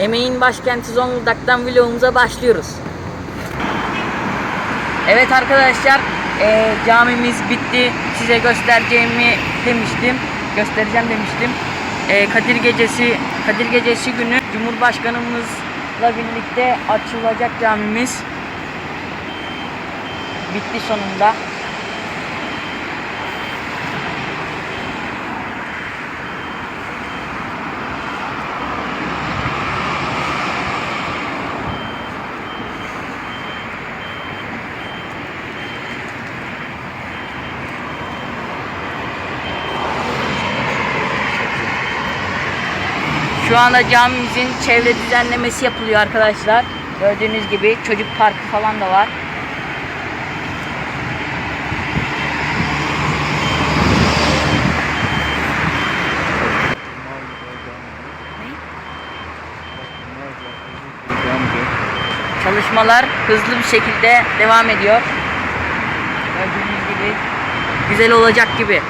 Emeğin başkenti Zonguldak'tan vlogumuza başlıyoruz. Evet arkadaşlar eee, camimiz bitti. Size göstereceğimi demiştim. Göstereceğim demiştim. Eee, Kadir Gecesi Kadir Gecesi günü Cumhurbaşkanımızla birlikte açılacak camimiz. Bitti sonunda. Şu anda camimizin çevre düzenlemesi yapılıyor arkadaşlar. Gördüğünüz gibi çocuk parkı falan da var. Çalışmalar hızlı bir şekilde devam ediyor. Gördüğünüz gibi güzel olacak gibi.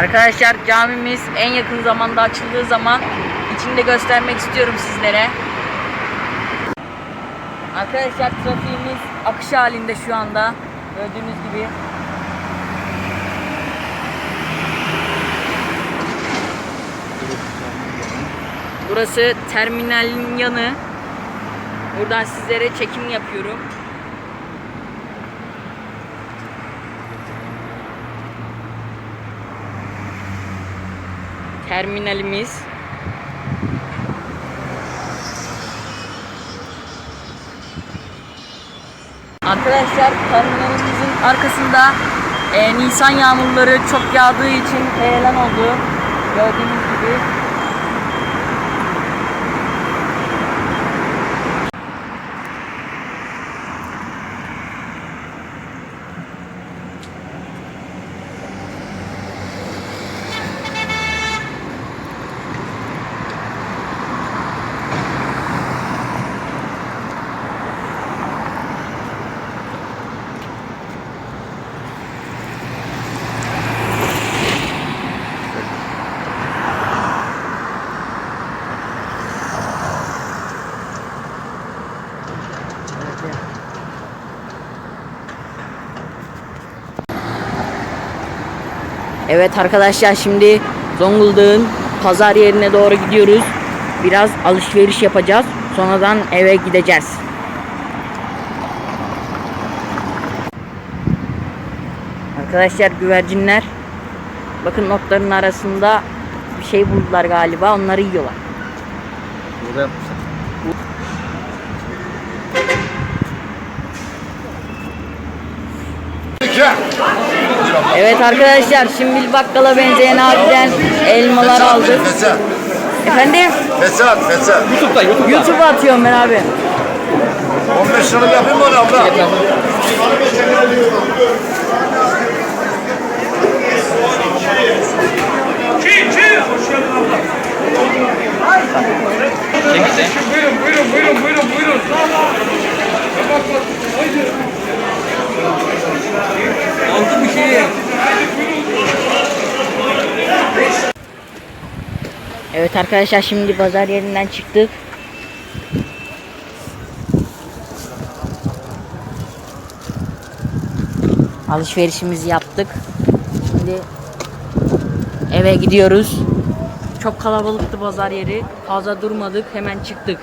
Arkadaşlar camimiz en yakın zamanda açıldığı zaman içinde göstermek istiyorum sizlere. Arkadaşlar trafiğimiz akış halinde şu anda. Gördüğünüz gibi. Burası terminalin yanı. Buradan sizlere çekim yapıyorum. Terminalimiz. Arkadaşlar terminalimizin arkasında e, Nisan yağmurları çok yağdığı için heyelan oldu. Gördüğünüz gibi. Evet arkadaşlar şimdi Zonguldak'ın pazar yerine doğru gidiyoruz. Biraz alışveriş yapacağız. Sonradan eve gideceğiz. Arkadaşlar güvercinler bakın notların arasında bir şey buldular galiba. Onları yiyorlar. Burada yapmışlar. Evet arkadaşlar şimdi bakkala benzeyen abiden elmalar aldık. Fesat. Efendim Fesat, fesat. YouTube'da, YouTube'da. YouTube'a atıyorum ben abi. 15 lira yapayım mı abla? Buyurun, buyurun, buyurun, buyurun, buyurun. Aldım bir şey. Evet arkadaşlar şimdi pazar yerinden çıktık. Alışverişimizi yaptık. Şimdi eve gidiyoruz. Çok kalabalıktı pazar yeri. Fazla durmadık. Hemen çıktık.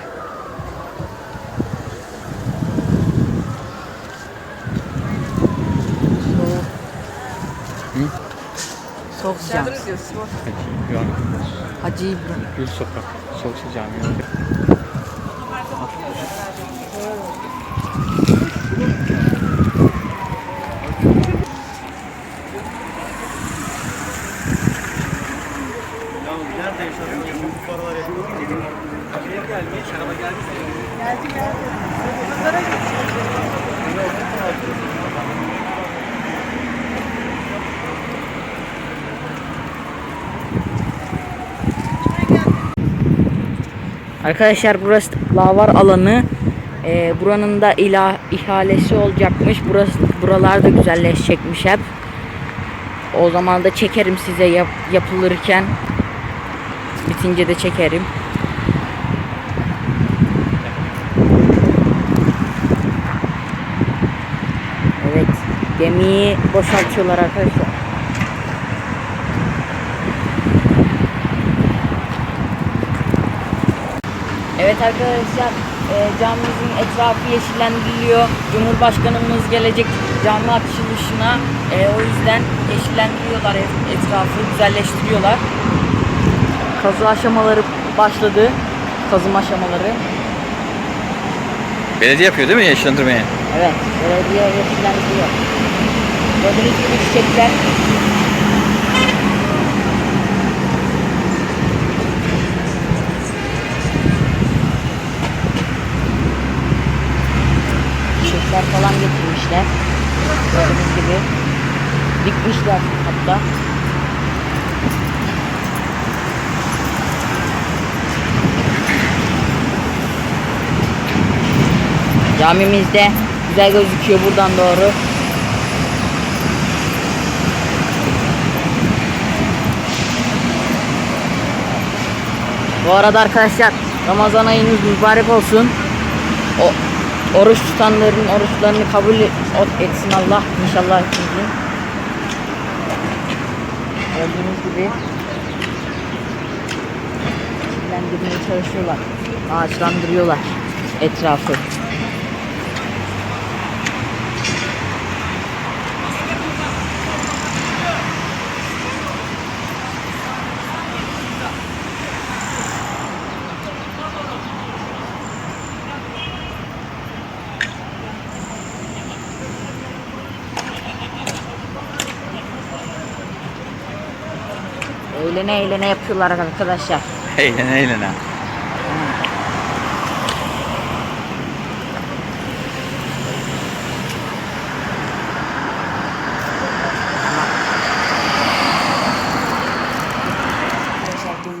Soğuksu Camii. Yok. Hacı İbrahim. Gül Sokak. Soğuksu Camii. Arkadaşlar burası lavar alanı. Ee, buranın da ila ihalesi olacakmış. Burası buralarda güzelleşecekmiş hep. O zaman da çekerim size yap, yapılırken. Bitince de çekerim. Evet, gemiyi boşaltıyorlar arkadaşlar. Evet arkadaşlar e, camimizin etrafı yeşillendiriliyor. Cumhurbaşkanımız gelecek cami açılışına. E, o yüzden yeşillendiriyorlar et- etrafı, güzelleştiriyorlar. Kazı aşamaları başladı. Kazım aşamaları. Belediye yapıyor değil mi yeşillendirmeyi? Evet, belediye yeşillendiriyor. Gördüğünüz gibi. Çiçekler getirmişler. Gördüğünüz gibi. Dikmişler hatta. Camimizde güzel gözüküyor buradan doğru. Bu arada arkadaşlar Ramazan ayınız mübarek olsun. O oruç tutanların oruçlarını kabul et- etsin Allah inşallah hepimizin. Gördüğünüz gibi çimlendirmeye çalışıyorlar. Ağaçlandırıyorlar etrafı. Eğlene eğlene yapıyorlar arkadaşlar. Eğlene eğlene.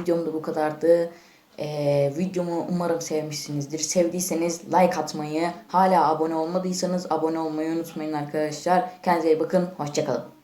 Videom da bu kadardı. Ee, videomu umarım sevmişsinizdir. Sevdiyseniz like atmayı, hala abone olmadıysanız abone olmayı unutmayın arkadaşlar. Kendinize iyi bakın. Hoşçakalın.